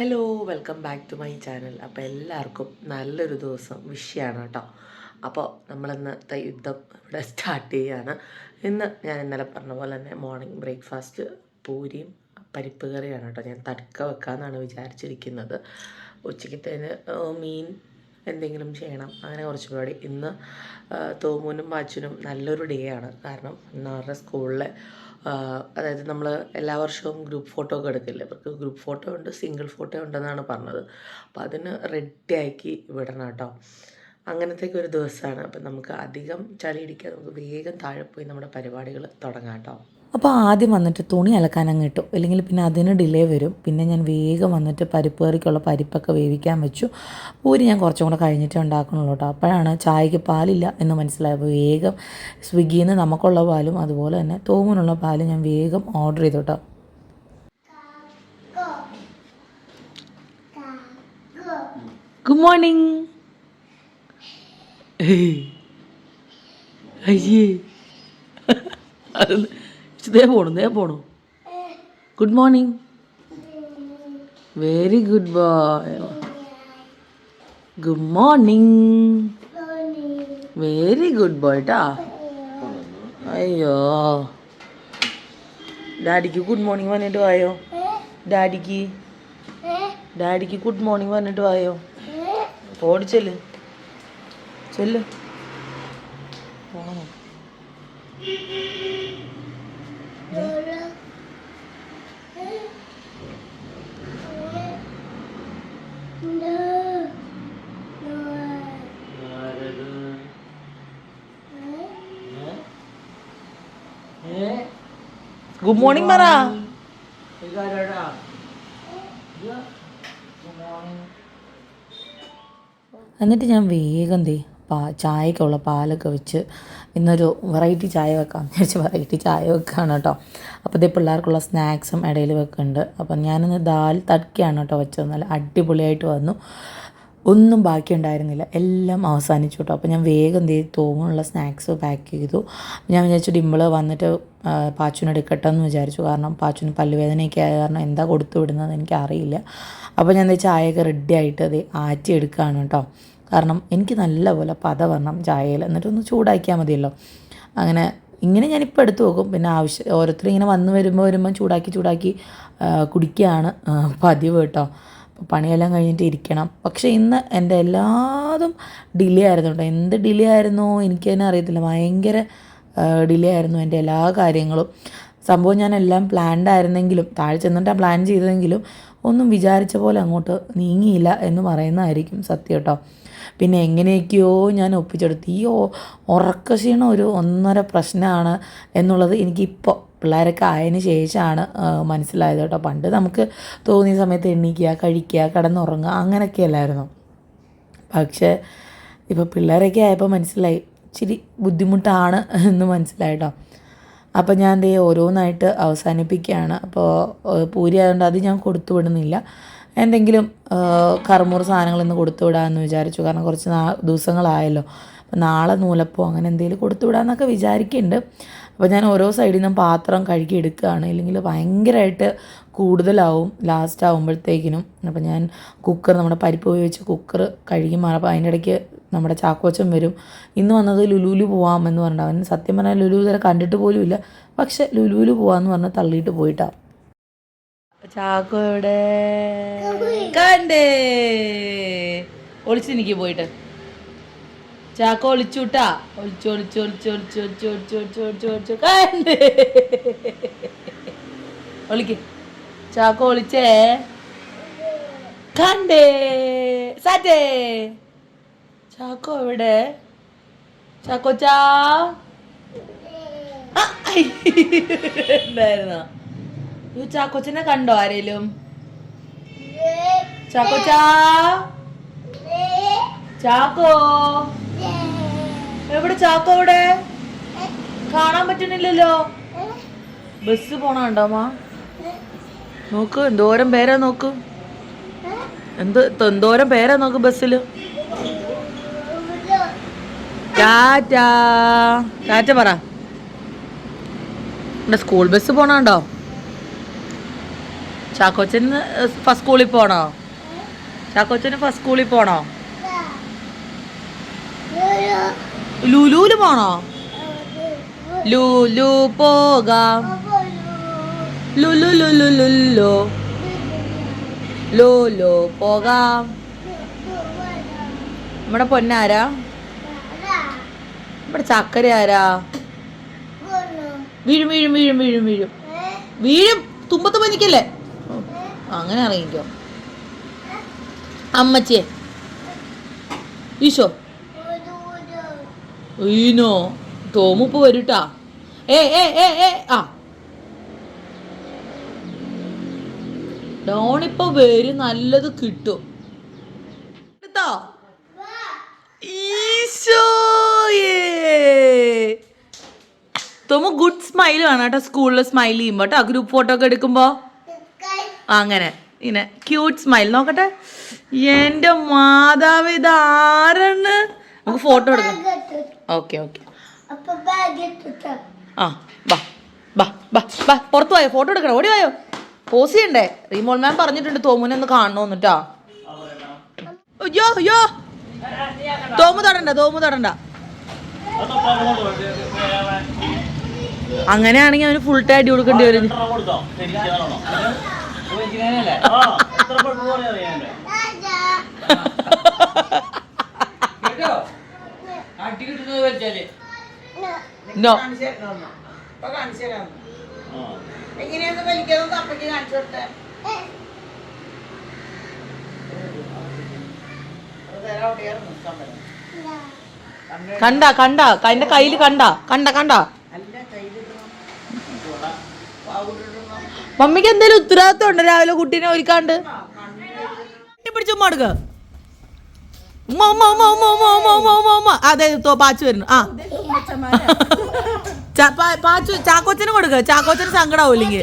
Hello welcome back to my channel അപ്പോൾ എല്ലാവർക്കും നല്ലൊരു ദിവസം വിഷയമാണ് കേട്ടോ. അപ്പോൾ നമ്മളിന്നത്തെ യുദ്ധം ഇവിടെ സ്റ്റാർട്ട് ചെയ്യാണ്. ഇന്ന് ഞാൻ ഇന്നലെ പറഞ്ഞ പോലെ തന്നെ മോർണിംഗ് ബ്രേക്ക്ഫാസ്റ്റ് പൂരിയും പരിപ്പ് കറിയാണ് കേട്ടോ. ഞാൻ തടുക്ക വെക്കാമെന്നാണ് വിചാരിച്ചിരിക്കുന്നത്. ഉച്ചയ്ക്കത്തേന് മീൻ എന്തെങ്കിലും ചെയ്യണം. അങ്ങനെ കുറച്ച് പരിപാടി ഇന്ന് തോമൂനും ബാച്ചുനും നല്ലൊരു ഡേ ആണ്. കാരണം ഇന്ന് അവരുടെ സ്കൂളിലെ അതായത് നമ്മൾ എല്ലാ വർഷവും ഗ്രൂപ്പ് ഫോട്ടോ ഒക്കെ എടുക്കില്ലേ? അവർക്ക് ഗ്രൂപ്പ് ഫോട്ടോ ഉണ്ട് സിംഗിൾ ഫോട്ടോ ഉണ്ടെന്നാണ് പറഞ്ഞത്. അപ്പോൾ അതിന് റെഡി ആക്കി വിടണം കേട്ടോ. അങ്ങനത്തേക്ക് ഒരു ദിവസമാണ്. അപ്പം നമുക്ക് അധികം ചളി ഇടിക്കാതെ നമുക്ക് വേഗം താഴെ പോയി നമ്മുടെ പരിപാടികൾ തുടങ്ങാം കേട്ടോ. അപ്പോൾ ആദ്യം വന്നിട്ട് തുണി അലക്കാൻ അങ്ങ് ഇട്ടു. അല്ലെങ്കിൽ പിന്നെ അതിന് ഡിലേ വരും. പിന്നെ ഞാൻ വേഗം വന്നിട്ട് പരിപ്പ് കറിക്കുള്ള പരിപ്പൊക്കെ വേവിക്കാൻ വെച്ചു. പൂരി ഞാൻ കുറച്ചും കൂടെ കഴിഞ്ഞിട്ടേ ഉണ്ടാക്കണുള്ളൂ കേട്ടോ അപ്പോഴാണ് ചായക്ക് പാലില്ല എന്ന് മനസ്സിലായപ്പോൾ വേഗം സ്വിഗ്ഗിയിൽ നിന്ന് നമുക്കുള്ള പാലും അതുപോലെ തന്നെ തോമിനുള്ള പാലും ഞാൻ വേഗം ഓർഡർ ചെയ്തു കേട്ടോ ഗുഡ് മോർണിംഗ് അയ്യേ. അത് ദേ പോണു ദേ പോണു. Good morning very good boy good morning very good boy ട്ടാ. അയ്യോ. ഡാഡിക്ക് ഗുഡ് മോർണിംഗ് പറഞ്ഞിട്ട് വായോ? ഡാഡിക്ക് ഡാഡിക്ക് ഗുഡ് മോർണിംഗ് പറഞ്ഞിട്ട് വായോ? ഓടി ചെല്ല്. ചെല്ല്. പോണോ? ഗുഡ് മോർണിംഗ് പറ. എന്നിട്ട് ഞാൻ വേഗം ദേ പാ ചായക്കുള്ള പാലൊക്കെ വെച്ച് ഇന്നൊരു വെറൈറ്റി ചായ വെക്കാം വിചാരിച്ച് വെറൈറ്റി ചായ വെക്കുകയാണ് കേട്ടോ. അപ്പോൾ ഇതേ പിള്ളേർക്കുള്ള സ്നാക്സും ഇടയിൽ വെക്കുന്നുണ്ട്. അപ്പം ഞാനിന്ന് ദാൽ തടക്കയാണ് കേട്ടോ വെച്ചത്. നല്ല അടിപൊളിയായിട്ട് വന്നു. ഒന്നും ബാക്കി ഉണ്ടായിരുന്നില്ല. എല്ലാം അവസാനിച്ചു കേട്ടോ. അപ്പോൾ ഞാൻ വേഗം ചെയ്തു തോമുള്ള സ്നാക്സ് പാക്ക് ചെയ്തു. ഞാൻ വിചാരിച്ചു ഡിമ്പിൾ വന്നിട്ട് പാച്ചുനെടുക്കട്ടെ എന്ന് വിചാരിച്ചു. കാരണം പാച്ചുന് പല്ലുവേദനയൊക്കെ ആയ കാരണം എന്താ കൊടുത്തു വിടുന്നത് എനിക്കറിയില്ല. അപ്പോൾ ഞാൻ ചായയൊക്കെ റെഡി ആയിട്ട് അത് ആറ്റി എടുക്കുകയാണ് കേട്ടോ. കാരണം എനിക്ക് നല്ലപോലെ പത വരണം ചായയിൽ എന്നിട്ടൊന്ന് ചൂടാക്കിയാൽ മതിയല്ലോ. അങ്ങനെ ഇങ്ങനെ ഞാനിപ്പോൾ എടുത്തു നോക്കും പിന്നെ ആവശ്യം ഓരോരുത്തർ ഇങ്ങനെ വന്ന് വരുമ്പോൾ വരുമ്പോൾ ചൂടാക്കി ചൂടാക്കി കുടിക്കുകയാണ് പതിവ് കേട്ടോ. പണിയെല്ലാം കഴിഞ്ഞിട്ട് ഇരിക്കണം. പക്ഷേ ഇന്ന് എന്റെ എല്ലാതും ഡിലേ ആയിരുന്നു കേട്ടോ. എന്ത് ഡിലേ ആയിരുന്നു എനിക്ക് തന്നെ അറിയത്തില്ല. ഭയങ്കര ഡിലേ ആയിരുന്നു എന്റെ എല്ലാ കാര്യങ്ങളും. സംഭവം ഞാൻ എല്ലാം പ്ലാൻഡ് ആയിരുന്നെങ്കിലും താഴെ ചെന്നിട്ടാണ് പ്ലാൻ ചെയ്തതെങ്കിലും ഒന്നും വിചാരിച്ച പോലെ അങ്ങോട്ട് നീങ്ങിയില്ല എന്ന് പറയുന്നതായിരിക്കും സത്യം കേട്ടോ. പിന്നെ എങ്ങനെയൊക്കെയോ ഞാൻ ഒപ്പിച്ചെടുത്തു. ഈ ഉറക്കക്ഷീണം ഒരു ഒന്നര പ്രശ്നമാണ് എന്നുള്ളത് എനിക്കിപ്പോൾ പിള്ളേരൊക്കെ ആയതിന് ശേഷമാണ് മനസ്സിലായത് കേട്ടോ. പണ്ട് നമുക്ക് തോന്നിയ സമയത്ത് എണീക്കുക കഴിക്കുക കിടന്നുറങ്ങുക അങ്ങനെയൊക്കെ അല്ലായിരുന്നു. പക്ഷേ ഇപ്പോൾ പിള്ളേരൊക്കെ ആയപ്പോൾ മനസ്സിലായി ഇച്ചിരി ബുദ്ധിമുട്ടാണ് എന്ന് മനസ്സിലായിട്ടോ അപ്പോൾ ഞാൻ ദേ ഓരോന്നായിട്ട് അവസാനിപ്പിക്കുകയാണ്. അപ്പോൾ പൂരി ആയതുകൊണ്ട് അത് ഞാൻ കൊടുത്തു വിടുന്നില്ല. എന്തെങ്കിലും കറുമുറ സാധനങ്ങൾ ഇന്ന് കൊടുത്തു വിടാമെന്ന് വിചാരിച്ചു. കാരണം കുറച്ച് നാ ദിവസങ്ങളായല്ലോ. നാളെ നൂലപ്പോ അങ്ങനെ എന്തെങ്കിലും കൊടുത്തു വിടാമെന്നൊക്കെ വിചാരിക്കുന്നുണ്ട് അപ്പോൾ ഞാൻ ഓരോ സൈഡിൽ നിന്നും പാത്രം കഴുകി എടുക്കുകയാണ് ഇല്ലെങ്കിൽ ഭയങ്കരമായിട്ട് കൂടുതലാവും ലാസ്റ്റ് ആകുമ്പോഴത്തേക്കിനും അപ്പോൾ ഞാൻ കുക്കർ നമ്മുടെ പരിപ്പ് ഉപയോഗിച്ച് കുക്കർ കഴുകി മാറപ്പോൾ അതിന്റെ ഇടയ്ക്ക് നമ്മുടെ ചാക്കോച്ചൻ വരും. ഇന്ന് വന്നത് ലുലുവിൽ പോവാം എന്ന് പറഞ്ഞിട്ട് അവൻ സത്യം പറഞ്ഞാൽ ലുലു ഇതുവരെ കണ്ടിട്ട് പോലും ഇല്ല പക്ഷേ ലുലുവിൽ പോവാമെന്ന് പറഞ്ഞ് തള്ളിയിട്ട് പോയിട്ടാ. ചാക്കോ എവിടെ കണ്ടേ. ഒളിച്ചു നിൽക്കി പോയിട്ട്. ചാക്കോ ഒളിച്ചുട്ടാ. ഒളിച്ചു ഒളിച്ചു ഒളിച്ചു ഒളിച്ചു ഒളിച്ചു ഒളിച്ചു ഒളിച്ചു ഒളിച്ചു ഒളിച്ചു. കണ്ടേ. ഒളിക്ക്. ചാക്കോ ഒളിച്ചേ. കണ്ടേ. സാറ്റേ. ചാക്കോ എവിടെ? ചാക്കോച്ചാ. ആ, ഐ, ഈ ചാക്കോച്ചനെ കണ്ടോ ആരേലും? ചാക്കോച്ചാ? ചാക്കോ? എവിടെ ചാക്കോ ഇവിടെ കാണാൻ പറ്റുന്നില്ലല്ലോ ബസ് പോണ കണ്ടോ മാ നോക്ക് എന്തോരം പേരാ നോക്ക്. എന്ത് എന്തോരം പേരാ നോക്ക് ബസ്സിൽ ടാറ്റ. ടാറ്റ പറ. ഇവിടെ സ്കൂൾ ബസ് പോണുണ്ടോ? ചാക്കോച്ചന് ഫസ്റ്റ് സ്കൂളിൽ പോണോ? ചാക്കോച്ചന് ഫസ്റ്റ് സ്കൂളിൽ പോണോ? ലുലുവിൽ പോണോ? ലുലു പോകാം. ലുലു ലുലു ലുലു. ലുലു പോകാം. നമ്മുടെ പൊന്നാരാ നമ്മുടെ ചക്കര ആരാ? വീഴും വീഴും. വീഴും വീഴും വീഴും. വീഴും. തുമ്പത്ത് പനിക്കല്ലേ? അങ്ങനെ അറിയിക്കോ. അമ്മച്ചിയെ. ഈശോ. ഈനോ. തോമുപ്പ് വരൂട്ടാ. ഏ ഏ ഏ ഏ ആ. ഡോണിപ്പോ വരും നല്ലത് കിട്ടും. തോമു ഗുഡ് സ്മൈൽ വേണം കേട്ടോ സ്കൂളിൽ സ്മൈൽ ചെയ്യുമ്പോൾ കേട്ടോ ഗ്രൂപ്പ് ഫോട്ടോ ഒക്കെ എടുക്കുമ്പോൾ അങ്ങനെ. ഇങ്ങനെ ക്യൂട്ട് സ്മൈൽ നോക്കട്ടെ. എന്റെ മാതാവ് ഇത് ആരാണ്? നമുക്ക് ഫോട്ടോ എടുക്കാം. ഓക്കെ ഓക്കെ ആ ബാ ബാ ബാ ബാ പുറത്ത് പോയോ ഫോട്ടോ എടുക്കണം. ഓടി പോയോ പോസ് ചെയ്യണ്ടേ? റീമോൾ മാം പറഞ്ഞിട്ടുണ്ട് തോമുനെ ഒന്ന് കാണണമെന്ന് കേട്ടോ അയ്യോ അയ്യോ. തോമു തൊടണ്ട തോമു തൊടണ്ട. അങ്ങനെയാണെങ്കിൽ അവന് ഫുൾ ടൈം അടി കൊടുക്കേണ്ടി വരും. പഠിക്കുന്നതിനല്ലേ എത്ര കേട്ടോ നോ എങ്ങനെയാന്ന് കണ്ട കണ്ട എന്റെ കയ്യിൽ കണ്ട കണ്ട കണ്ട മമ്മിക്ക് എന്തേലും ഉത്തരവാദിത്വം ഉണ്ട് രാവിലെ കുട്ടീനെ ഒരുക്കാണ്ട്? പിടിച്ചു മടുക്ക അതെ പാച്ചു വരുന്നു. ആ. പാച്ചു ചാക്കോച്ചന് കൊടുക്ക. ചാക്കോച്ചന് സങ്കടാവൂല്ലെങ്കിൽ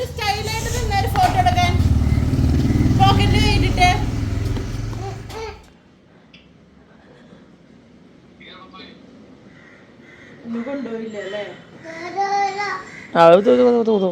തോന്നുന്നു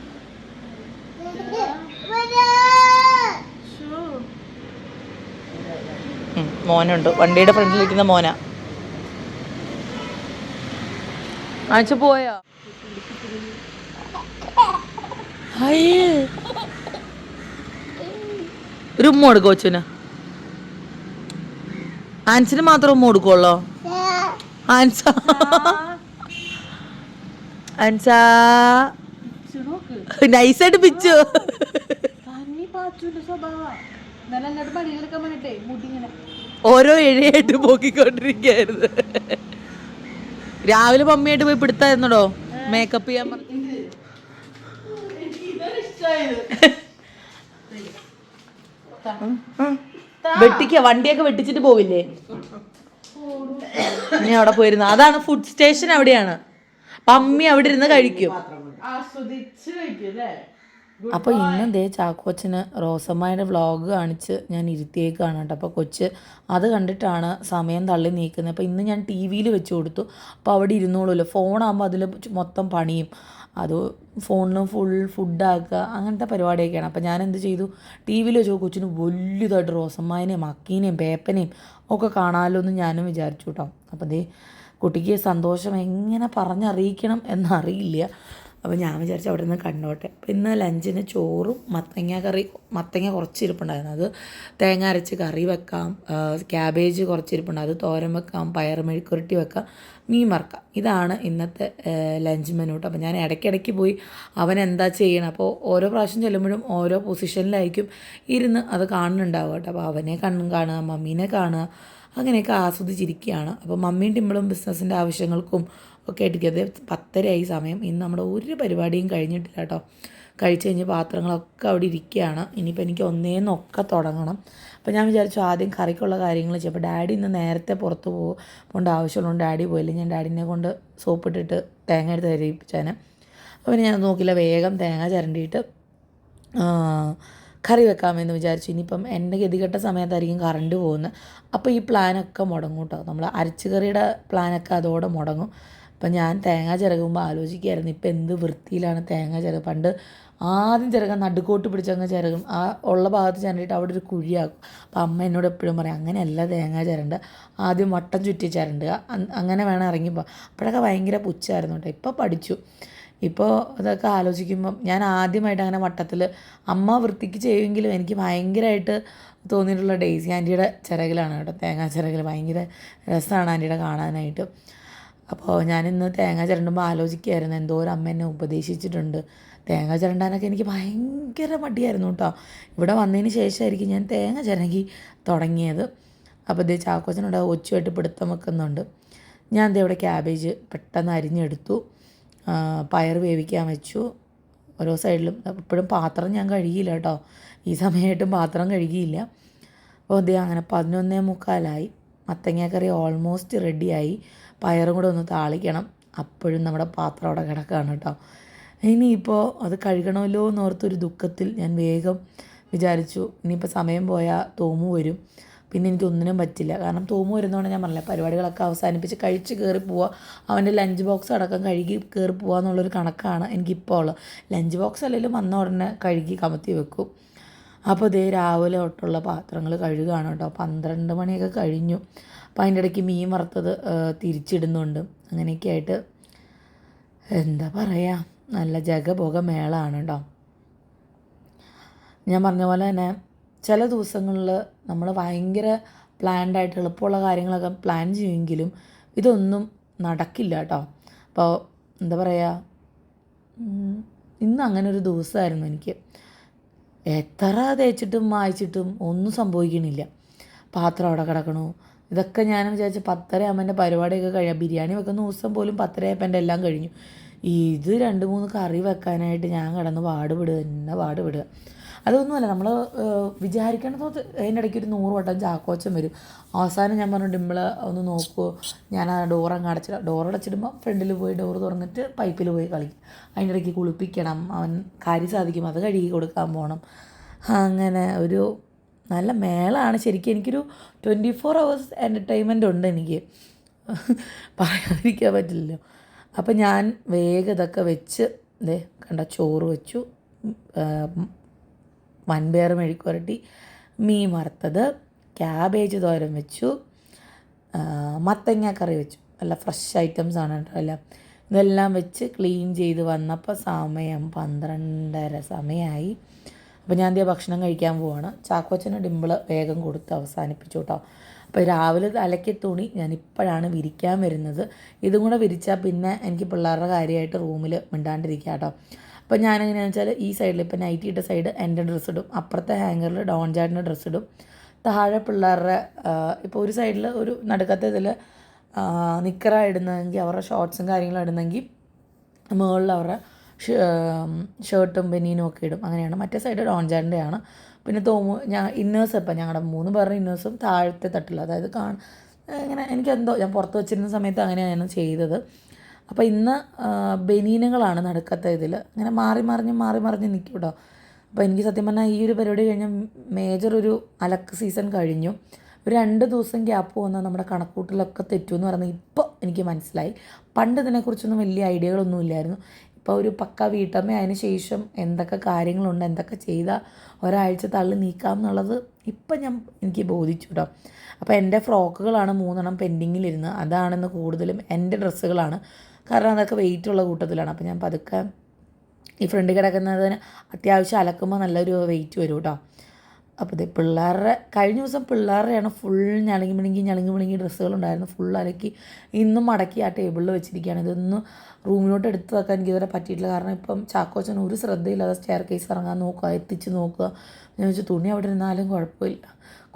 മോനുണ്ട്. വണ്ടിയുടെ ഫ്രണ്ടിലിരിക്കുന്ന മോന. അയച്ച പോയാ. ഒരു ഉമ്മ കൊടുക്കോ അച്ഛന് ആൻസിന് മാത്രം ഉമ്മ കൊടുക്കുള്ളോ ആൻസ. ആൻസ. നൈസായിട്ട് പിച്ചു. സ്വഭാവ. ഇന്നലെ പണികളൊക്കെ പണിയെടുക്കാൻ മുട്ടിങ്ങനെ ഓരോ ഇഴയായിട്ട് പോക്കിക്കൊണ്ടിരിക്കുകയായിരുന്നു. രാവിലെ മമ്മിയായിട്ട് പോയി പിടുത്തായിരുന്നടോ? മേക്കപ്പ് ചെയ്യാൻ. വെട്ടിക്ക വണ്ടിയൊക്കെ വെട്ടിച്ചിട്ട് പോവില്ലേ? ഇനി അവിടെ പോയിരുന്നു. അതാണ് ഫുഡ് സ്റ്റേഷൻ അവിടെയാണ്. പമ്മി അവിടെ ഇരുന്ന് കഴിക്കും. ആസ്വദിച്ച് കഴിക്കും അപ്പോൾ ഇന്ന് ദേ ചാക്കോച്ചന് റോസമ്മയുടെ വ്ളോഗ് കാണിച്ച് ഞാൻ ഇരുത്തിയേക്കാണ് കേട്ടോ. അപ്പോൾ കൊച്ച് അത് കണ്ടിട്ടാണ് സമയം തള്ളി നീക്കുന്നത്. അപ്പോൾ ഇന്ന് ഞാൻ ടി വിയിൽ വെച്ച് കൊടുത്തു. അപ്പോൾ അവിടെ ഇരുന്നോളൂല്ലോ. ഫോണാകുമ്പോൾ അതിൽ മൊത്തം പണിയും. അത് ഫോണിലും ഫുൾ ഫുഡാക്കുക അങ്ങനത്തെ പരിപാടിയൊക്കെയാണ്. അപ്പോൾ ഞാൻ എന്ത് ചെയ്തു? ടി വിയിൽ വെച്ചോ കൊച്ചിന് വലുതായിട്ട് റോസമ്മാനെയും അക്കീനെയും പേപ്പനെയും ഒക്കെ കാണാമല്ലോ എന്ന് ഞാനും വിചാരിച്ചു കേട്ടോ. അപ്പോൾ ദേ കുട്ടിക്ക് സന്തോഷം എങ്ങനെ പറഞ്ഞറിയിക്കണം എന്നറിയില്ല. അപ്പോൾ ഞാൻ വിചാരിച്ചു അവിടെ നിന്ന് കണ്ടോട്ടെ അപ്പോൾ ഇന്ന് ലഞ്ചിന് ചോറും മത്തങ്ങ കറി മത്തങ്ങ കുറച്ച് ഇരിപ്പുണ്ടായിരുന്നു. അത് തേങ്ങ അരച്ച് കറി വെക്കാം ക്യാബേജ് കുറച്ച് ഇരിപ്പുണ്ട്. അത് തോരൻ വെക്കാം പയർ മെഴുക്കുരുട്ടി വെക്കാം മീൻ വറക്കാം. ഇതാണ് ഇന്നത്തെ ലഞ്ച് മെനു അപ്പോൾ ഞാൻ ഇടയ്ക്കിടയ്ക്ക് പോയി അവൻ എന്താ ചെയ്യണം. അപ്പോൾ ഓരോ പ്രാവശ്യം ചെല്ലുമ്പോഴും ഓരോ പൊസിഷനിലായിരിക്കും ഇരുന്ന് അത് കാണുന്നുണ്ടാവുക കേട്ടോ അപ്പോൾ അവനെ കണ്ണും കാണുക മമ്മീനെ കാണുക അങ്ങനെയൊക്കെ ആസ്വദിച്ചിരിക്കുകയാണ്. അപ്പോൾ മമ്മിയും ടിമ്പിളും ബിസിനസ്സിന്റെ ആവശ്യങ്ങൾക്കും ഒക്കെ ആയിട്ടിരിക്കുന്നത്. പത്തരയായി സമയം. ഇന്ന് നമ്മുടെ ഒരു പരിപാടിയും കഴിഞ്ഞിട്ടില്ല കേട്ടോ. കഴിച്ച് കഴിഞ്ഞ് പാത്രങ്ങളൊക്കെ അവിടെ ഇരിക്കുകയാണ്. ഇനിയിപ്പോൾ എനിക്ക് ഒന്നേന്നൊക്കെ തുടങ്ങണം. അപ്പോൾ ഞാൻ വിചാരിച്ചു ആദ്യം കറിക്കുള്ള കാര്യങ്ങൾ ചെയ്യും. ഡാഡി ഇന്ന് നേരത്തെ പുറത്ത് പോകും. പോകേണ്ട ആവശ്യമുള്ളതുകൊണ്ട് ഡാഡി പോയില്ല. ഞാൻ ഡാഡിനെ കൊണ്ട് സോപ്പിട്ടിട്ട് തേങ്ങ എടുത്ത് തരിപ്പിച്ചാന് അപ്പോൾ പിന്നെ ഞാൻ നോക്കില്ല വേഗം തേങ്ങ ചിരണ്ടിയിട്ട് കറി വെക്കാമെന്ന് വിചാരിച്ചു. ഇനിയിപ്പം എന്റെ ഗതികെട്ട സമയത്തായിരിക്കും കറണ്ട് പോകുന്നത്. അപ്പോൾ ഈ പ്ലാനൊക്കെ മുടങ്ങും കേട്ടോ. നമ്മൾ അരച്ചുകറിയുടെ പ്ലാനൊക്കെ അതോടെ മുടങ്ങും. അപ്പം ഞാൻ തേങ്ങ ചിരകുമ്പോൾ ആലോചിക്കുകയായിരുന്നു. ഇപ്പം എന്ത് വൃത്തിയിലാണ് തേങ്ങ ചിരക? പണ്ട് ആദ്യം ചിരകാൻ നടുക്കോട്ട് പിടിച്ചങ്ങ് ചിരകും. ആ ഉള്ള ഭാഗത്ത് ചിരണ്ടിട്ട് അവിടെ ഒരു കുഴിയാക്കും. അപ്പം അമ്മ എന്നോട് എപ്പോഴും പറയും അങ്ങനെയല്ല തേങ്ങ ചിരണ്ട. ആദ്യം വട്ടം ചുറ്റി ചിരണ്ടുക അങ്ങനെ വേണം ഇറങ്ങിപ്പോൾ അപ്പോഴൊക്കെ ഭയങ്കര പുച്ഛമായിരുന്നു കേട്ടോ. ഇപ്പോൾ പഠിച്ചു. ഇപ്പോൾ ഇതൊക്കെ ആലോചിക്കുമ്പം ഞാൻ ആദ്യമായിട്ട് അങ്ങനെ വട്ടത്തിൽ അമ്മ വൃത്തിക്ക് ചെയ്യുമെങ്കിലും എനിക്ക് ഭയങ്കരമായിട്ട് തോന്നിയിട്ടുള്ള ഡെയ്സി ആന്റിയുടെ ചിറകിലാണ് കേട്ടോ. തേങ്ങാ ചിറകിൽ ഭയങ്കര രസമാണ് ആന്റിയുടെ കാണാനായിട്ട്. അപ്പോൾ ഞാനിന്ന് തേങ്ങ ചിരണ്ടുമ്പോൾ ആലോചിക്കുകയായിരുന്നു. ഒരു അമ്മ എന്നെ ഉപദേശിച്ചിട്ടുണ്ട്. തേങ്ങ ചിരണ്ടാനൊക്കെ എനിക്ക് ഭയങ്കര മടിയായിരുന്നു കേട്ടോ. ഇവിടെ വന്നതിന് ശേഷമായിരിക്കും ഞാൻ തേങ്ങ ചിരകി തുടങ്ങിയത്. അപ്പോൾ ഇതേ ചാക്കോച്ചനോട് ഒച്ചുമായിട്ട് പിടുത്തം വെക്കുന്നുണ്ട്. ഞാൻ ദേ ഇവിടെ ക്യാബേജ് പെട്ടെന്ന് അരിഞ്ഞെടുത്തു. പയർ വേവിക്കാൻ വെച്ചു. ഓരോ സൈഡിലും ഇപ്പോഴും പാത്രം ഞാൻ കഴുകിയില്ല കേട്ടോ. ഈ സമയമായിട്ടും പാത്രം കഴുകിയില്ല. അപ്പോൾ ഇതേ അങ്ങനെ പതിനൊന്നേ മുക്കാലായി. മത്തങ്ങാക്കറി ഓൾമോസ്റ്റ് റെഡിയായി പയറും കൂടെ ഒന്ന് താളിക്കണം. അപ്പോഴും നമ്മുടെ പാത്രം അവിടെ കിടക്കുകയാണ് കേട്ടോ ഇനിയിപ്പോൾ അത് കഴുകണമല്ലോ എന്നോർത്തൊരു ദുഃഖത്തിൽ ഞാൻ വേഗം വിചാരിച്ചു ഇനിയിപ്പോൾ സമയം പോയാൽ തോമു വരും. പിന്നെ എനിക്ക് ഒന്നിനും പറ്റില്ല. കാരണം തോമു വരുന്നതുകൊണ്ട് ഞാൻ പറഞ്ഞില്ല പരിപാടികളൊക്കെ അവസാനിപ്പിച്ച് കഴിച്ച് കയറി പോവുക അവന്റെ ലഞ്ച് ബോക്സ് അടക്കം കഴുകി കയറി പോവുക എന്നുള്ളൊരു കണക്കാണ് എനിക്കിപ്പോൾ ഉള്ളത്. ലഞ്ച് ബോക്സ് അല്ലെങ്കിലും വന്ന ഉടനെ കഴുകി കമത്തി വെക്കും. അപ്പോൾ ഇതേ രാവിലെ തൊട്ടുള്ള പാത്രങ്ങൾ കഴുകുകയാണ് കേട്ടോ. പന്ത്രണ്ട് മണിയൊക്കെ കഴിഞ്ഞു. അപ്പോൾ അതിന്റെ ഇടയ്ക്ക് മീൻ വറുത്തത് തിരിച്ചിടുന്നുണ്ട്. അങ്ങനെയൊക്കെ ആയിട്ട് എന്താ പറയുക നല്ല ജഗപുക മേളാണ് കേട്ടോ. ഞാൻ പറഞ്ഞ പോലെ തന്നെ ചില ദിവസങ്ങളിൽ നമ്മൾ ഭയങ്കര പ്ലാൻഡ് ആയിട്ട് എളുപ്പമുള്ള കാര്യങ്ങളൊക്കെ പ്ലാൻ ചെയ്യുമെങ്കിലും ഇതൊന്നും നടക്കില്ല കേട്ടോ. അപ്പോൾ എന്താ പറയുക ഇന്ന് അങ്ങനെ ഒരു ദിവസമായിരുന്നു എനിക്ക്. എത്ര തേച്ചിട്ടും മായ്ച്ചിട്ടും ഒന്നും സംഭവിക്കണില്ല. പാത്രം അവിടെ കിടക്കണു. ഇതൊക്കെ ഞാൻ വിചാരിച്ച പത്തര അമ്മന്റെ പരിപാടിയൊക്കെ കഴിയാം. ബിരിയാണി വെക്കുന്ന ദിവസം പോലും പത്തര ആയപ്പോൾ എന്റെ എല്ലാം കഴിഞ്ഞു. ഇത് രണ്ട് മൂന്ന് കറി വെക്കാനായിട്ട് ഞാൻ കിടന്ന് പാടുപെടുക എന്നെ പാടുപെടുക അതൊന്നുമല്ല നമ്മൾ വിചാരിക്കണത് അതിന്റെ ഇടയ്ക്ക് ഒരു നൂറ് വട്ടം ചാക്കോച്ചൻ വരും. അവസാനം ഞാൻ പറഞ്ഞു ഡിമ്പിൾ ഒന്ന് നോക്കുമോ ഞാൻ ആ ഡോർ അങ്ങ് ഡോർ അടച്ചിടുമ്പോൾ ഫ്രണ്ടിൽ പോയി ഡോർ തുറന്നിട്ട് പൈപ്പിൽ പോയി കളിക്കും. അതിന്റെ ഇടയ്ക്ക് കുളിപ്പിക്കണം. അവൻ കാര്യം സാധിക്കും. അത് കഴുകി കൊടുക്കാൻ പോകണം അങ്ങനെ ഒരു നല്ല മേളാണ്. ശരിക്കും എനിക്കൊരു ട്വന്റി ഫോർ അവേഴ്സ് എന്റർടൈൻമെന്റ് ഉണ്ട് എനിക്ക്. പറയാതിരിക്കാൻ പറ്റില്ലല്ലോ. അപ്പം ഞാൻ വേഗം ഇതൊക്കെ വെച്ച് ദേ കണ്ട ചോറ് വെച്ചു. വൻപയർ മെഴുക്കുരട്ടി മീൻ വറുത്തത് ക്യാബേജ് തോരൻ വെച്ചു മത്തങ്ങ കറി വെച്ചു. നല്ല ഫ്രഷ് ഐറ്റംസ് ആണ് കേട്ടോ എല്ലാം. ഇതെല്ലാം വെച്ച് ക്ലീൻ ചെയ്ത് വന്നപ്പോൾ സമയം പന്ത്രണ്ടര സമയമായി. അപ്പോൾ ഞാൻ ദേ ഭക്ഷണം കഴിക്കാൻ പോവാണ്. ചാക്കോച്ചന് ഡിമ്പിൾ വേഗം കൊടുത്ത് അവസാനിപ്പിച്ചു കേട്ടോ. അപ്പോൾ രാവിലെ അലക്കിയ തുണി ഞാൻ ഇപ്പോഴാണ് വിരിക്കാൻ വരുന്നത്. ഇതും കൂടെ വിരിച്ചാൽ പിന്നെ എനിക്ക് പിള്ളേരുടെ കാര്യമായിട്ട് റൂമിൽ മിണ്ടാണ്ടിരിക്കുക കേട്ടോ. അപ്പോൾ ഞാനെങ്ങനെയാണെന്ന് വെച്ചാൽ ഈ സൈഡിൽ ഇപ്പോൾ നൈറ്റ് ഇട്ട സൈഡ് എന്റെ ഡ്രസ്സ് ഇടും. അപ്പുറത്തെ ഹാങ്ങറിൽ ഡോൺ ചാട്ടിന്റെ ഡ്രസ്സ് ഇടും. താഴെ പിള്ളേരുടെ ഇപ്പോൾ ഒരു സൈഡിൽ ഒരു നടുക്കത്തെ ഇതിൽ നിക്കറ ഇടുന്നതെങ്കിൽ അവരുടെ ഷോർട്ട്സും കാര്യങ്ങളും ഇടുന്നെങ്കിൽ മുകളിൽ അവരുടെ ഷർട്ടും ബെനീനും ഒക്കെ ഇടും. അങ്ങനെയാണ്. മറ്റേ സൈഡ് ഡോൺ ആണ് പിന്നെ തോമു ഞാൻ ഇന്നേഴ്സ് ഇപ്പം ഞങ്ങളുടെ മൂന്ന് പേരുടെ ഇന്നേഴ്സും താഴത്തെ തട്ടില്ല അതായത് കാണാൻ ഇങ്ങനെ എനിക്കെന്തോ ഞാൻ പുറത്ത് വെച്ചിരുന്ന സമയത്ത് അങ്ങനെയാണ് ചെയ്തത്. അപ്പോൾ ഇന്ന് ബനീനുകളാണ് നടക്കാത്ത ഇതിൽ ഇങ്ങനെ മാറി മറിഞ്ഞ് മാറി മറിഞ്ഞ് നിൽക്കും കേട്ടോ അപ്പോൾ എനിക്ക് സത്യം പറഞ്ഞാൽ ഈ ഒരു പരിപാടി കഴിഞ്ഞ മേജർ ഒരു അലക്ക് സീസൺ കഴിഞ്ഞു. ഒരു രണ്ട് ദിവസം ഗ്യാപ്പ് വന്നാൽ നമ്മുടെ കണക്കൂട്ടിലൊക്കെ തെറ്റുമെന്ന് പറയുന്നത് ഇപ്പോൾ എനിക്ക് മനസ്സിലായി. പണ്ട് ഇതിനെക്കുറിച്ചൊന്നും വലിയ ഐഡിയകളൊന്നും ഇല്ലായിരുന്നു. ഇപ്പോൾ ഒരു പക്ക വീട്ടമ്മ അതിന് ശേഷം എന്തൊക്കെ കാര്യങ്ങളുണ്ട് എന്തൊക്കെ ചെയ്താൽ ഒരാഴ്ച തള്ളി നീക്കാം എന്നുള്ളത് ഇപ്പം ഞാൻ എനിക്ക് ബോധിച്ചു കേട്ടോ അപ്പോൾ എന്റെ ഫ്രോക്കുകളാണ് മൂന്നെണ്ണം പെൻഡിങ്ങിലിരുന്ന് അതാണെന്ന് കൂടുതലും എന്റെ ഡ്രസ്സുകളാണ്. കാരണം അതൊക്കെ വെയിറ്റ് ഉള്ള കൂട്ടത്തിലാണ്. അപ്പോൾ ഞാൻ പതുക്കെ ഈ ഫ്രണ്ട് കിടക്കുന്നതിന് അത്യാവശ്യം അലക്കുമ്പോൾ നല്ലൊരു വെയിറ്റ് വരും കേട്ടോ അപ്പോൾ ഇത് പിള്ളേരുടെ കഴിഞ്ഞ ദിവസം പിള്ളേരുടെയാണ് ഫുൾ ഞളങ്ങി മിണുങ്ങി ഞളങ്ങി മിണുങ്ങി ഡ്രസ്സുകളുണ്ടായിരുന്നു ഫുൾ അലക്കി ഇന്നും മടക്കി ആ ടേബിളിൽ വെച്ചിരിക്കുകയാണ്. ഇതൊന്നും റൂമിലോട്ട് എടുത്ത് വെക്കാൻ എനിക്ക് ഇതുവരെ പറ്റിയിട്ടില്ല. കാരണം ഇപ്പം ചാക്കോച്ചൻ ഒരു ശ്രദ്ധയില്ലാതെ സ്റ്റെയർ കേസ് ഇറങ്ങാൻ നോക്കുക എത്തിച്ച് നോക്കുക. ഞാൻ വെച്ചാൽ തുണി അവിടെ ഇരുന്നാലും കുഴപ്പമില്ല.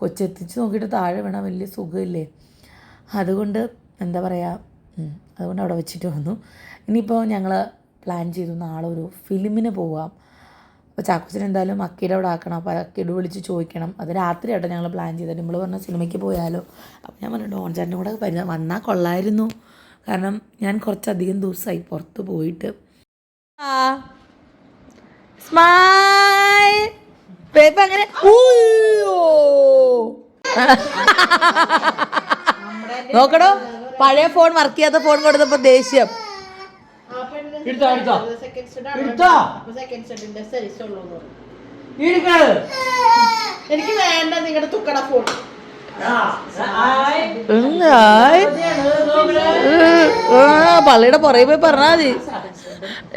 കൊച്ചെത്തിച്ച് നോക്കിയിട്ട് താഴെ വീണാൽ വലിയ സുഖമില്ലേ? അതുകൊണ്ട് എന്താ പറയുക അതുകൊണ്ട് അവിടെ വെച്ചിട്ട് വന്നു. ഇനിയിപ്പോൾ ഞങ്ങൾ പ്ലാൻ ചെയ്തു നാളെ ഒരു ഫിലിമിന് പോവാം. അപ്പോൾ ചാക്കോച്ചൻ എന്തായാലും അക്കീടെ അവിടെ ആക്കണം. അപ്പോൾ അക്കീട് വിളിച്ച് ചോദിക്കണം. അത് രാത്രി ആട്ടോ ഞങ്ങൾ പ്ലാൻ ചെയ്തിട്ട് നമ്മൾ പറഞ്ഞ സിനിമയ്ക്ക് പോയാലോ. അപ്പോൾ ഞാൻ പറഞ്ഞു ഡോൺ ചേട്ടന്റെ കൂടെ പരി വന്നാൽ കൊള്ളായിരുന്നു. കാരണം ഞാൻ കുറച്ചധികം ദിവസമായി പുറത്ത് പോയിട്ട്. സ്മൈൽ അങ്ങനെ ഉയ്യോ. പഴയ ഫോൺ വർക്ക് ചെയ്യാത്ത ഫോൺ കൊടുത്തപ്പോ ദേഷ്യം. എനിക്ക് വേണ്ട നിങ്ങളുടെ തുക്കട ഫോൺ പള്ളിയുടെ പുറകെ പോയി പറഞ്ഞാ മതി.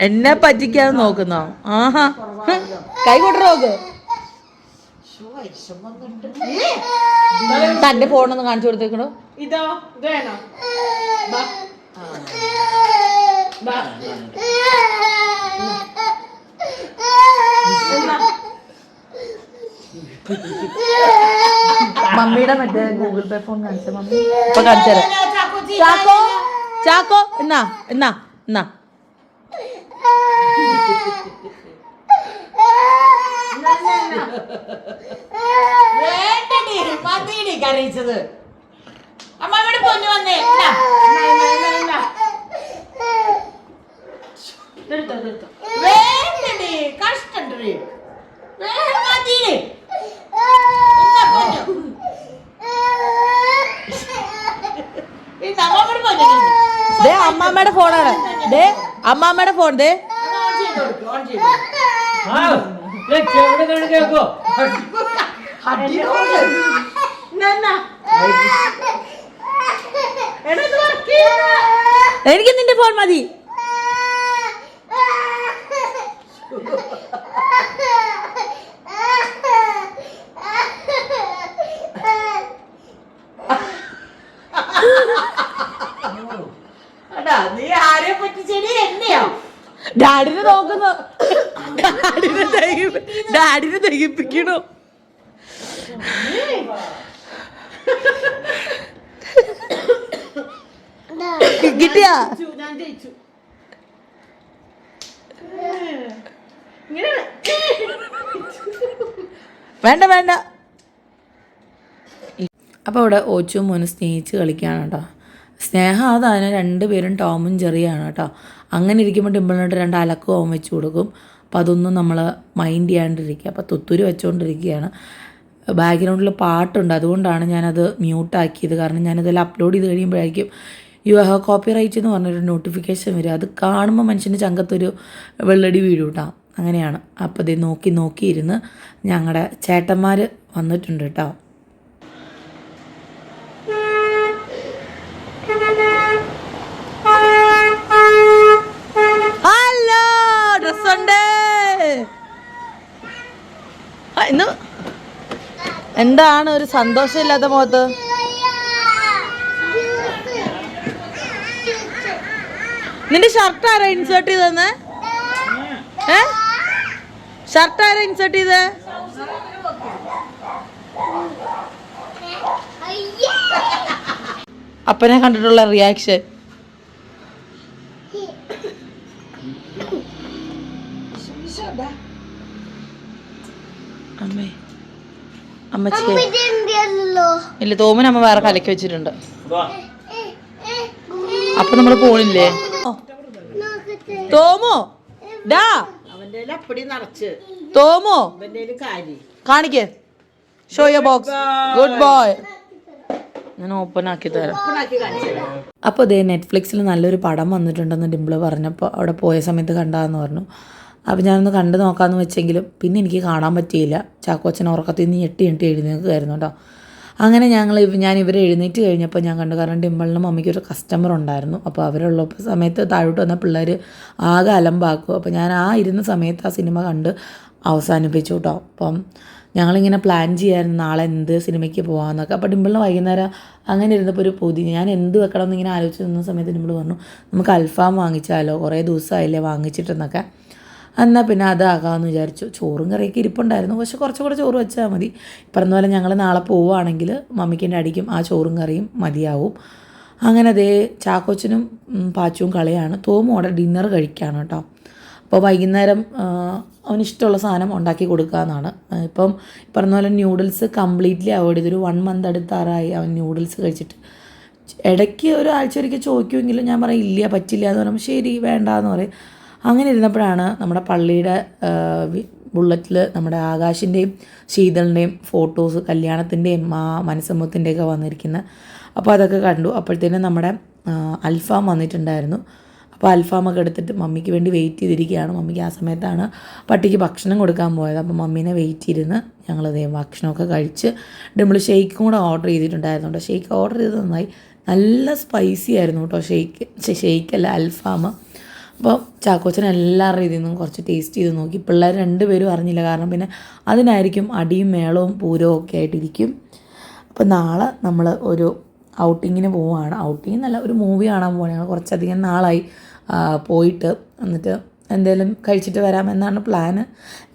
എന്നെ പറ്റിക്കാതെ നോക്കുന്നോ? ആഹാ. കൈ കൊണ്ടു നോക്ക്. തന്റെ ഫോണൊന്ന് കാണിച്ചു കൊടുത്തേക്കണോ. ഇതോ ഇത് വേണോ. മമ്മിയുടെ മറ്റേ ഗൂഗിൾ പേ ഫോൺ കാണിച്ച മമ്മി? ഇപ്പൊ കാണിച്ചു തരാം. ചാക്കോ? ചാക്കോ? എന്നാ എന്നാ എന്നാ. വേണ്ടടി മതിയടി കരയിച്ചത് അമ്മയുടെ പൊന്നു വന്നേ. വേണ്ടടി കഷ്ടണ്ടടി. മതിയടി. അമ്മാമ്മയുടെ ഫോണാണ് ദേ അമ്മാമ്മയുടെ ഫോൺ ദേ. ഓൺ ചെയ്ത് ഓൺ ചെയ്ത് എനിക്ക് നിന്റെ ഫോൺ മതി. എടാ, നീ ആരെ പറ്റിച്ചെടി? എന്നെയോ? ഡാഡിനെ നോക്കുന്നു. ഡാഡിനെ ഡാഡിനെ ദഹിപ്പിക്കണോ. കിട്ടിയാ? വേണ്ട വേണ്ട. അപ്പോൾ ഇവിടെ ഓച്ചും മോനും സ്നേഹിച്ച് കളിക്കുകയാണ് കേട്ടോ. സ്നേഹം അതാണ് രണ്ടുപേരും ടോമും ചെറിയാണ് കേട്ടോ. അങ്ങനെ ഇരിക്കുമ്പോൾ ഡിമ്പിളിനോട്ട് രണ്ട് അലക്കും അവൻ വെച്ച് കൊടുക്കും. അപ്പോൾ അതൊന്നും നമ്മൾ മൈൻഡ് ചെയ്യാണ്ടിരിക്കുക. അപ്പോൾ തുത്തൂര് വെച്ചുകൊണ്ടിരിക്കുകയാണ് ബാക്ക്ഗ്രൗണ്ടിൽ പാട്ടുണ്ട്. അതുകൊണ്ടാണ് ഞാനത് മ്യൂട്ടാക്കിയത് കാരണം ഞാനതെല്ലാം അപ്ലോഡ് ചെയ്ത് കഴിയുമ്പോഴായിരിക്കും യു ഹ് കോപ്പി റൈറ്റ് എന്ന് പറഞ്ഞൊരു നോട്ടിഫിക്കേഷൻ വരും അത് കാണുമ്പോൾ മനുഷ്യന്റെ ചങ്കത്തൊരു വെള്ളടി വീഴും കേട്ടോ അങ്ങനെയാണ്. അപ്പോൾ ഇത് നോക്കി നോക്കിയിരുന്ന് ഞങ്ങളുടെ ചേട്ടന്മാർ വന്നിട്ടുണ്ട് കേട്ടോ ഹലോ ഡ്രസ്സുണ്ട് ഇന്ന്? എന്താണ് ഒരു സന്തോഷമില്ലാത്ത മുഖത്ത്? നിന്റെ ഷർട്ട് ആരാ ഇൻസേർട്ട് ചെയ്തെന്ന് ഏ? ഷർട്ട് ആരാ ഇൻസേർട്ട് ചെയ്ത്? അപ്പനെ കണ്ടിട്ടുള്ള റിയാക്ഷൻ അമ്മച്ചി. ഇല്ല തോമൻ അമ്മ വേറെ കലക്കി വെച്ചിട്ടുണ്ട്. അപ്പൊ നമ്മൾ പോണില്ലേ? തോമോ ഡാ. തോമോ കാണിക്കേ. കാരി കാണിക്ക് show your box good boy ഞാൻ ഓപ്പൺ ആക്കി തരാം. അപ്പൊ അതെ അപ്പോൾ ഇതേ നെറ്റ്ഫ്ലിക്സിൽ നല്ലൊരു പടം വന്നിട്ടുണ്ടെന്ന് ഡിംപിൾ പറഞ്ഞപ്പോൾ അവിടെ പോയ സമയത്ത് കണ്ടാന്ന് പറഞ്ഞു. അപ്പോൾ ഞാനൊന്ന് കണ്ടു നോക്കാമെന്ന് വെച്ചെങ്കിലും പിന്നെ എനിക്ക് കാണാൻ പറ്റിയില്ല. ചാക്കോച്ചൻ ഉറക്കത്തിൽ നിന്ന് ഞെട്ടി ഞെട്ടി എഴുന്നേൽക്കുമായിരുന്നു കേട്ടോ. അങ്ങനെ ഞങ്ങൾ ഞാൻ ഇവരെ എഴുന്നേറ്റ് കഴിഞ്ഞപ്പോൾ ഞാൻ കണ്ടു കാരണം ഡിമ്പിളിനും മമ്മിക്ക് ഒരു കസ്റ്റമർ ഉണ്ടായിരുന്നു. അപ്പോൾ അവരുള്ള സമയത്ത് താഴോട്ട് വന്ന പിള്ളേർ ആകെ അലമ്പാക്കും. അപ്പോൾ ഞാൻ ആ ഇരുന്ന സമയത്ത് ആ സിനിമ കണ്ട് അവസാനിപ്പിച്ചു കേട്ടോ. അപ്പം ഞങ്ങളിങ്ങനെ പ്ലാൻ ചെയ്യായിരുന്നു നാളെ എന്ത് സിനിമയ്ക്ക് പോകാമെന്നൊക്കെ അപ്പോൾ ഡിമ്പിളിന് വൈകുന്നേരം അങ്ങനെ ഇരുന്നപ്പോൾ ഒരു പൊതി. ഞാൻ എന്ത് വെക്കണം എന്നിങ്ങനെ ആലോചിച്ച് നിന്ന സമയത്ത് ഡിമ്പിൾ പറഞ്ഞു നമുക്ക് അൽഫാം വാങ്ങിച്ചാലോ? കുറേ ദിവസമായില്ലേ വാങ്ങിച്ചിട്ടെന്നൊക്കെ. എന്നാൽ പിന്നെ അതാകാമെന്ന് വിചാരിച്ചു. ചോറും കറിയൊക്കെ ഇരിപ്പുണ്ടായിരുന്നു. പക്ഷെ കുറച്ചും കൂടെ ചോറ് വെച്ചാൽ മതി. പറഞ്ഞ പോലെ ഞങ്ങൾ നാളെ പോവുകയാണെങ്കിൽ മമ്മിക്കിന്റെ അടിക്കും. ആ ചോറും കറിയും മതിയാവും. അങ്ങനെ അതേ ചാക്കോച്ചനും പാച്ചുവും കളിയാണ്. തോമും അവിടെ ഡിന്നർ കഴിക്കുകയാണ് കേട്ടോ. അപ്പോൾ വൈകുന്നേരം അവനിഷ്ടമുള്ള സാധനം ഉണ്ടാക്കി കൊടുക്കുക എന്നാണ് ഇപ്പം പറഞ്ഞ പോലെ ന്യൂഡിൽസ് കംപ്ലീറ്റ്ലി അവോയ്ഡ് ചെയ്തൊരു വൺ മന്ത് അടുത്താറായി അവൻ ന്യൂഡിൽസ് കഴിച്ചിട്ട്. ഇടയ്ക്ക് ഒരാഴ്ച ഒരിക്കൽ ചോദിക്കുമെങ്കിലും ഞാൻ പറയും ഇല്ല പറ്റില്ല എന്ന് പറയുമ്പോൾ ശരി വേണ്ട എന്ന് പറയും. അങ്ങനെ ഇരുന്നപ്പോഴാണ് നമ്മുടെ പള്ളിയുടെ ബുള്ളറ്റിൽ നമ്മുടെ ആകാശിന്റെയും ശീതളിന്റെയും ഫോട്ടോസ് കല്യാണത്തിന്റെയും ആ മനസ്സമ്മത്തിന്റെയൊക്കെ വന്നിരിക്കുന്നത് അപ്പോൾ അതൊക്കെ കണ്ടു. അപ്പോഴത്തേനും നമ്മുടെ അൽഫാം വന്നിട്ടുണ്ടായിരുന്നു. അപ്പോൾ അൽഫാമൊക്കെ എടുത്തിട്ട് മമ്മിക്ക് വേണ്ടി വെയിറ്റ് ചെയ്തിരിക്കുകയാണ്. മമ്മിക്ക് ആ സമയത്താണ് പട്ടിക്ക് ഭക്ഷണം കൊടുക്കാൻ പോയത്. അപ്പോൾ മമ്മീനെ വെയിറ്റ് ചെയ്തിരുന്ന് ഞങ്ങൾ അതേ ഭക്ഷണമൊക്കെ കഴിച്ച് നമ്മൾ ഷെയ്ക്കും കൂടെ ഓർഡർ ചെയ്തിട്ടുണ്ടായിരുന്നു കേട്ടോ. ഷെയ്ക്ക് ഓർഡർ ചെയ്ത് നന്നായി. നല്ല സ്പൈസി ആയിരുന്നു കേട്ടോ ഷെയ്ക്ക്. ഷെയ്ക്കല്ല അൽഫാം അപ്പോൾ ചാക്കോച്ചൻ എല്ലാ ഇതിൽ നിന്നും കുറച്ച് ടേസ്റ്റ് ചെയ്ത് നോക്കി. പിള്ളേർ രണ്ടുപേരും അറിഞ്ഞില്ല. കാരണം പിന്നെ അതിനായിരിക്കും അടിയും മേളവും പൂരവും ഒക്കെ ആയിട്ടിരിക്കും. അപ്പോൾ നാളെ നമ്മൾ ഒരു ഔട്ടിങ്ങിന് പോവുകയാണ് ഔട്ടിങ് എന്നല്ല ഒരു മൂവി കാണാൻ പോവുകയാണ് ഞങ്ങൾ കുറച്ചധികം നാളായി പോയിട്ട് എന്നിട്ട് എന്തെങ്കിലും കഴിച്ചിട്ട് വരാമെന്നാണ് പ്ലാന്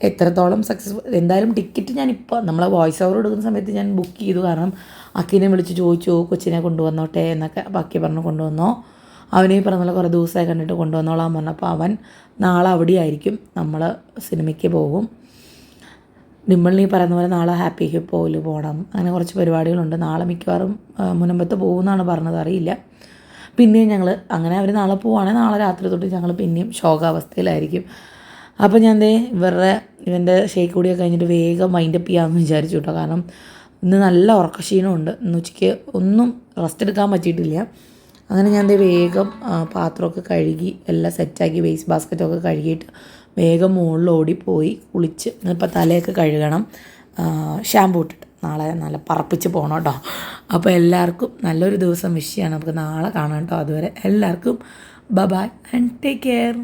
എത്രത്തോളം സക്സസ്ഫുൾ എന്തായാലും ടിക്കറ്റ് ഞാനിപ്പോൾ നമ്മളെ വോയിസ് ഓവർ എടുക്കുന്ന സമയത്ത് ഞാൻ ബുക്ക് ചെയ്തു. കാരണം അക്കിനെ വിളിച്ച് ചോദിച്ചു കൊച്ചിനെ കൊണ്ടുവന്നോട്ടെ? എന്നൊക്കെ ബാക്കി പറഞ്ഞു കൊണ്ടുവന്നോ. അവനെ പറഞ്ഞ കുറേ ദിവസമായി കണ്ടിട്ട് കൊണ്ടുവന്നോളാൻ പറഞ്ഞപ്പോൾ അവൻ നാളെ അവിടെ ആയിരിക്കും നമ്മൾ സിനിമയ്ക്ക് പോകും. ഡിമ്പിളിന് പറയുന്ന പോലെ നാളെ ഹാപ്പി ഹിപ്പോയിൽ പോകണം അങ്ങനെ കുറച്ച് പരിപാടികളുണ്ട്. നാളെ മിക്കവാറും മുനമ്പത്ത് പോകുമെന്നാണ് പറഞ്ഞത് അറിയില്ല. പിന്നെയും ഞങ്ങൾ അങ്ങനെ അവർ നാളെ പോവുകയാണെങ്കിൽ നാളെ രാത്രി തൊട്ട് ഞങ്ങൾ പിന്നെയും ശോകാവസ്ഥയിലായിരിക്കും. അപ്പോൾ ഞാൻ ദേ ഇവരുടെ ഇവന്റെ ഷേക്ക് കൂടിയൊക്കെ കഴിഞ്ഞിട്ട് വേഗം വൈൻഡപ്പ് ചെയ്യാമെന്ന് വിചാരിച്ചു കേട്ടോ കാരണം ഇന്ന് നല്ല ഉറക്കക്ഷീണമുണ്ട് ഇന്ന് ഉച്ചയ്ക്ക് ഒന്നും റെസ്റ്റ് എടുക്കാൻ പറ്റിയിട്ടില്ല. അങ്ങനെ ഞാൻ വേഗം പാത്രമൊക്കെ കഴുകി എല്ലാം സെറ്റാക്കി വേസ്റ്റ് ബാസ്ക്കറ്റൊക്കെ കഴുകിയിട്ട് വേഗം മുകളിൽ ഓടിപ്പോയി കുളിച്ച് ഇപ്പം തലയൊക്കെ കഴുകണം. ഷാമ്പൂ ഇട്ടിട്ട് നാളെ നല്ല പറപ്പിച്ച് പോകണം കേട്ടോ അപ്പോൾ എല്ലാവർക്കും നല്ലൊരു ദിവസം വിഷയമാണ് നമുക്ക് നാളെ കാണാം കേട്ടോ അതുവരെ. എല്ലാവർക്കും ബ ബൈ ആൻഡ് ടേക്ക് കെയർ